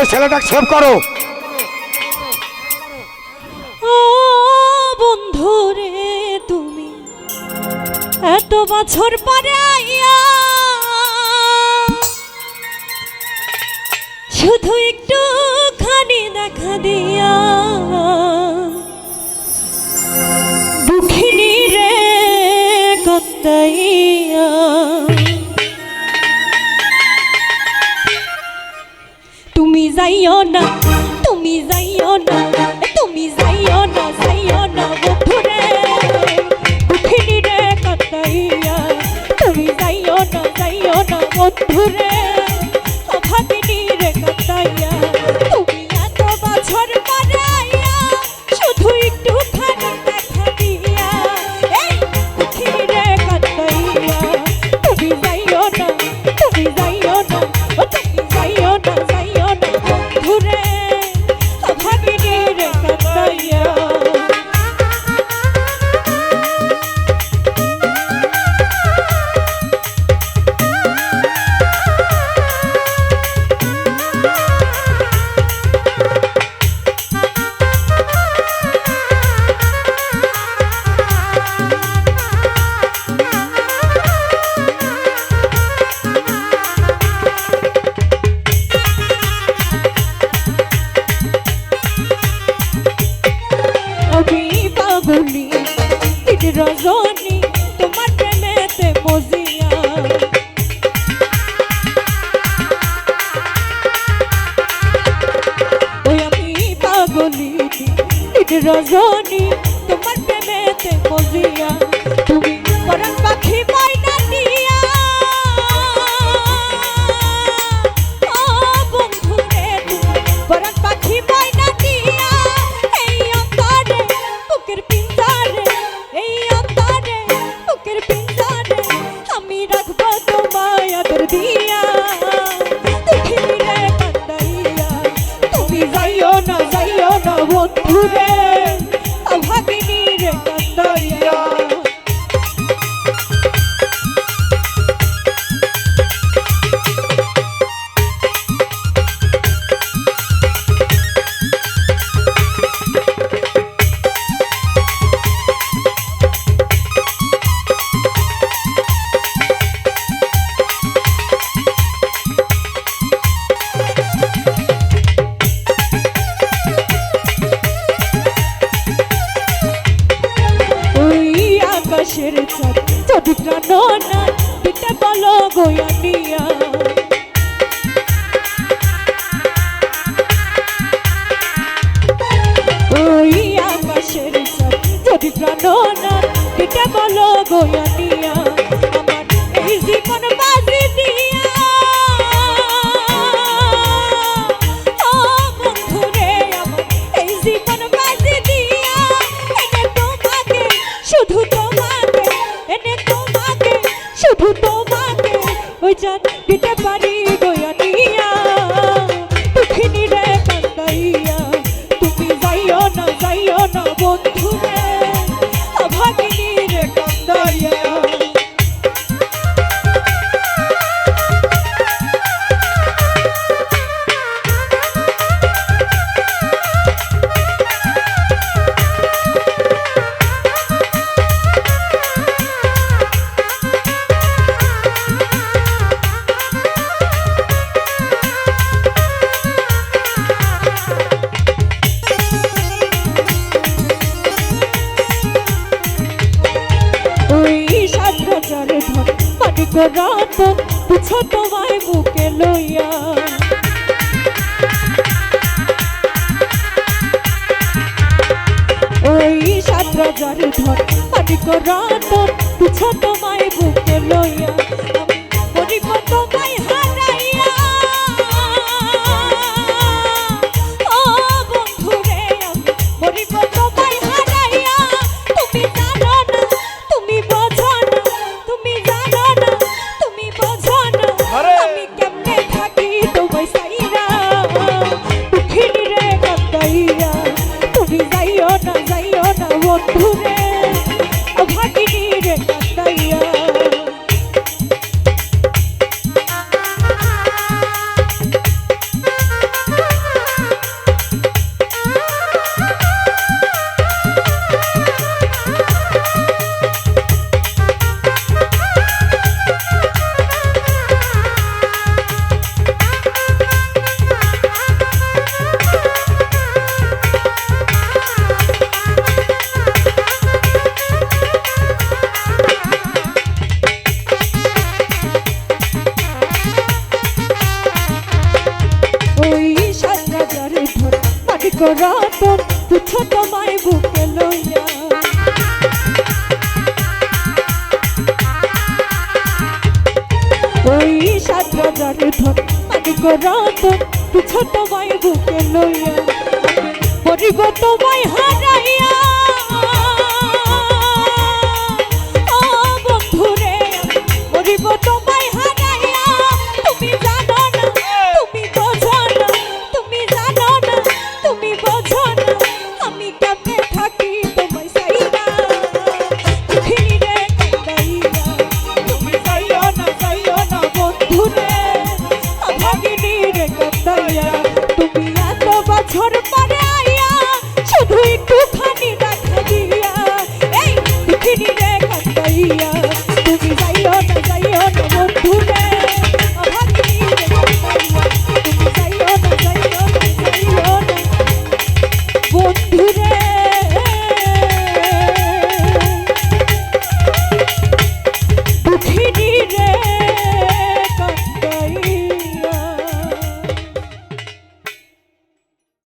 ওই ছেলেটাকে সেভ করো। বন্ধু রে তুমি, এত বছর পরে শুধু একটু খানি দেখা দিয়া। যাইও না, তুমি যাইও না, তুমি যাইও না যাইও না বন্ধুরে উঠিনি রে কাটাইয়া তুমি যাইও না, যাইও রজনী, তোমার প্রেমেতে মজিয়া তুমি পরাণ পাখি ময়না দিয়া। ও বন্ধু রে, তুমি পাখি ময়না দিয়া। এই অন্তরে বুকের এই অন্তরে আমি রাখব তোমায় আদর দিয়া। তুমি না না আকাশের চাঁদ যদি প্রাণ না দিতে বলো গোয়ানিয়া ওই আকাশের চাঁদ যদি প্রাণ না দিতে বলো গোয়ানিয়া আমার শুধু তোমাকে ওই চাঁদ দিতে পারি গয়ানিয়া মানিক রতন পুছ তোমায় বুকে লইয়া। ওই সাত রাজার ধন মানিক রতন পুছ তোমায় বুকে লইয়া। রতন তুচ্ছ তোমায় বুকে লইয়া। ওই সাত রাজার ধন মানিক রতন তুচ্ছ তোমায় বুকে লইয়া। তোমায় হারাইয়া। Maria.